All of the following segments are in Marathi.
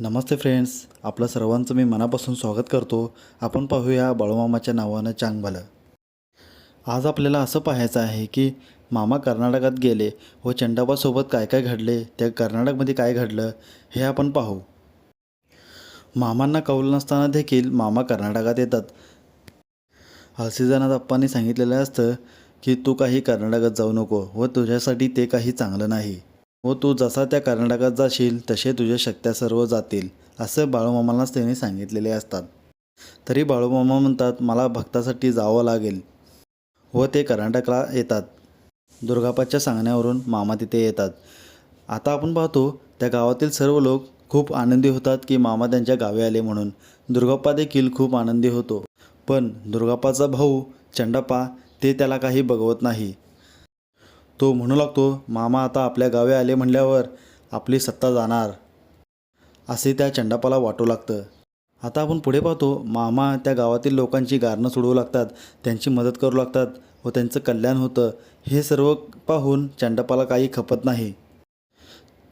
नमस्ते फ्रेंड्स आपलं सर्वांचं मी मनापासून स्वागत करतो. आपण पाहूया बाळूमामाच्या नावानं चांगभलं. आज आपल्याला असं पाहायचं आहे की मामा कर्नाटकात गेले व चंडाबासोबत काय काय घडले त्या कर्नाटकमध्ये काय घडलं हे आपण पाहू. मामांना कौल नसताना देखील मामा कर्नाटकात येतात. हलसीजनाथ अप्पांनी सांगितलेलं असतं की तू काही कर्नाटकात जाऊ नको व तुझ्यासाठी ते काही चांगलं नाही. व तू जसा त्या कर्नाटकात जाशील तसे तुझ्या शक्त्या सर्व जातील असं बाळूमामालाच त्यांनी सांगितलेले असतात. तरी बाळूमामा म्हणतात मला भक्तासाठी जावं लागेल. व ते कर्नाटकला येतात. दुर्गापाच्या सांगण्यावरून मामा तिथे येतात. आता आपण पाहतो त्या गावातील सर्व लोक खूप आनंदी होतात की मामा त्यांच्या गावी आले म्हणून. दुर्गाप्पा देखील खूप आनंदी होतो. पण दुर्गाप्पाचा भाऊ चंडप्पा ते त्याला काही बघवत नाही. तो म्हणू लागतो मामा आता आपल्या गावे आले म्हणल्यावर आपली सत्ता जाणार. असे त्या चंडापाला वाटू लागतं. आता आपण पुढे पाहतो मामा त्या गावातील लोकांची गारणं सोडवू लागतात त्यांची मदत करू लागतात व त्यांचं कल्याण होतं हे सर्व पाहून चंडापाला काही खपत नाही.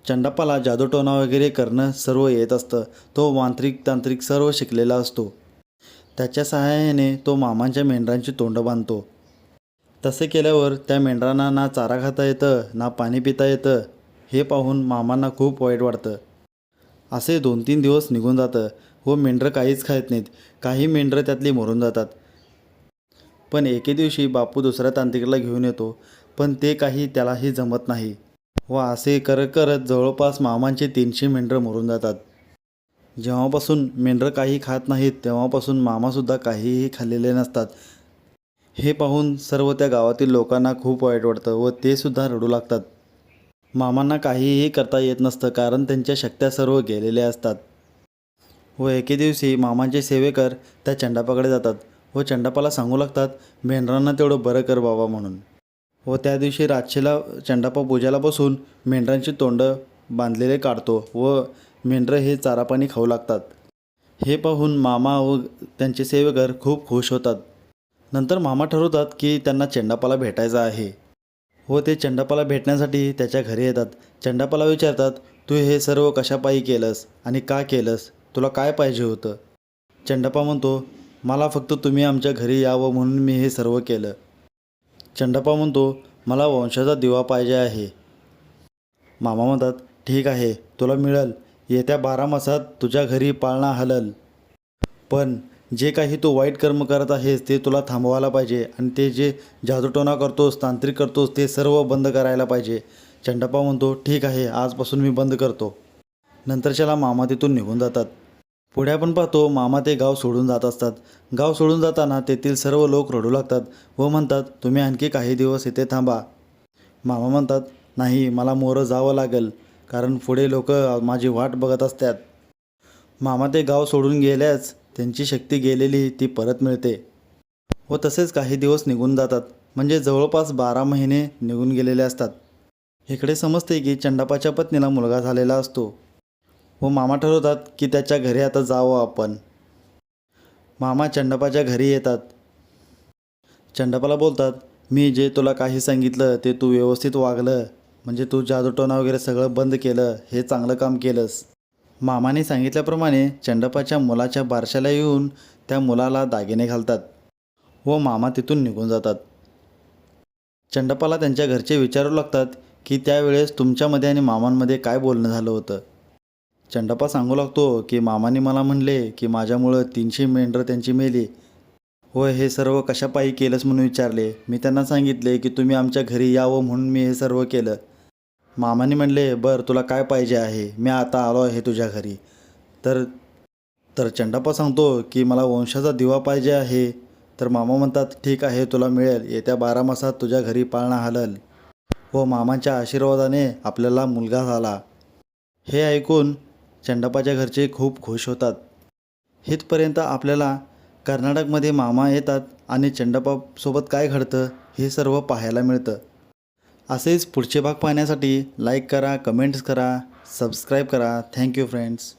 चंडापाला जादूटोणा वगैरे करणं सर्व येत असतं तो मांत्रिक तांत्रिक सर्व शिकलेला असतो. त्याच्या सहाय्याने तो मामांच्या मेंढरांची तोंड बांधतो. तसे केल्यावर त्या मेंढरांना ना चारा खाता येतं ना पाणी पिता येतं हे पाहून मामांना खूप वाईट वाटतं. असे दोन तीन दिवस निघून जातं व मेंढरं काहीच खात नाहीत. काही मेंढरं त्यातली मरून जातात. पण एके दिवशी बापू दुसऱ्या तांत्रिकला घेऊन येतो पण ते काही त्यालाही जमत नाही व असे करत करत जवळपास मामांचे तीनशे मेंढरं मरून जातात. जेव्हापासून मेंढरं काही खात नाहीत तेव्हापासून मामासुद्धा काहीही खाल्लेले नसतात. हे पाहून सर्व त्या गावातील लोकांना खूप वाईट वाटतं व ते सुद्धा रडू लागतात. मामांना काहीही करता येत नसतं कारण त्यांच्या शक्त्या सर्व गेलेल्या असतात. व एके दिवशी मामांचे सेवेकर त्या चंडापाकडे जातात व चंडापाला सांगू लागतात मेंढरांना तेवढं बरं कर बाबा म्हणून. व त्या दिवशी रातचीला चंडापा पूजाला बसून मेंढरांची तोंडं बांधलेले काढतो व मेंढरं हे चारा पाणी खाऊ लागतात. हे पाहून मामा व त्यांचे सेवेकर खूप खुश होतात. नंतर मामा ठरवतात की त्यांना चंडापाला भेटायचं आहे. व ते चंडापाला भेटण्यासाठी त्याच्या घरी येतात. चंडापाला विचारतात तू हे सर्व कशापायी केलंस आणि का केलंस? तुला काय पाहिजे होतं? चंडापा म्हणतो मला फक्त तुम्ही आमच्या घरी यावं म्हणून मी हे सर्व केलं. चंडापा म्हणतो मला वंशाचा दिवा पाहिजे आहे. मामा म्हणतात ठीक आहे तुला मिळेल. येत्या बारा मासात तुझ्या घरी पाळणा हलल. पण जे काही तू वाईट कर्म करत आहेस ते तुला थांबवायला पाहिजे. आणि ते जे जादूटोना करतोस तांत्रिक करतोस ते सर्व बंद करायला पाहिजे. चंडप्पा म्हणतो ठीक आहे आजपासून मी बंद करतो. नंतरच्याला मामा तिथून निघून जातात. पुढे आपण पाहतो मामा ते गाव सोडून जात असतात. गाव सोडून जाताना तेथील सर्व लोक रडू लागतात व म्हणतात तुम्ही आणखी काही दिवस इथे थांबा. मामा म्हणतात नाही मला मोरं जावं लागेल कारण पुढे लोक माझी वाट बघत असतात. मामा ते गाव सोडून गेल्याच त्यांची शक्ती गेलेली ती परत मिळते. व तसेच काही दिवस निघून जातात. म्हणजे जवळपास बारा महिने निघून गेलेले असतात. इकडे समजते की चंडापाच्या पत्नीला मुलगा झालेला असतो. व मामा ठरवतात की त्याच्या घरी आता जावं आपण. मामा चंडापाच्या घरी येतात. चंडापाला बोलतात मी जे तुला काही सांगितलं ते तू व्यवस्थित वागलं. म्हणजे तू जादूटोणा वगैरे सगळं बंद केलं. हे चांगलं काम केलंस. मामाने सांगितल्याप्रमाणे चंडपाच्या मुलाच्या बारशाला येऊन त्या मुलाला दागिने घालतात व मामा तिथून निघून जातात. चंडपाला त्यांच्या घरचे विचारू लागतात की त्यावेळेस तुमच्यामध्ये आणि मामांमध्ये काय बोलणं झालं होतं. चंडपा सांगू लागतो की मामाने मला म्हणले की माझ्यामुळं तीनशे मेंढरं त्यांची मेली. व हे सर्व कशापायी केलंच म्हणून विचारले. मी त्यांना सांगितले की तुम्ही आमच्या घरी यावं म्हणून मी हे सर्व केलं. मामाने म्हणले बरं तुला काय पाहिजे आहे? मी आता आलो आहे तुझ्या घरी. तर तर चंडापा सांगतो की मला वंशाचा दिवा पाहिजे आहे. तर मामा म्हणतात ठीक आहे तुला मिळेल. येत्या बारा मासात तुझ्या घरी पाळणा हलल. व मामांच्या आशीर्वादाने आपल्याला मुलगा झाला. हे ऐकून चंडापाच्या घरचे खूप खुश होतात. इथपर्यंत आपल्याला कर्नाटकमध्ये मामा येतात आणि चंडापासोबत काय घडतं हे सर्व पाहायला मिळतं. असेच पुढचे भाग पाहण्यासाठी लाईक करा कमेंट्स करा सबस्क्राईब करा. Thank you friends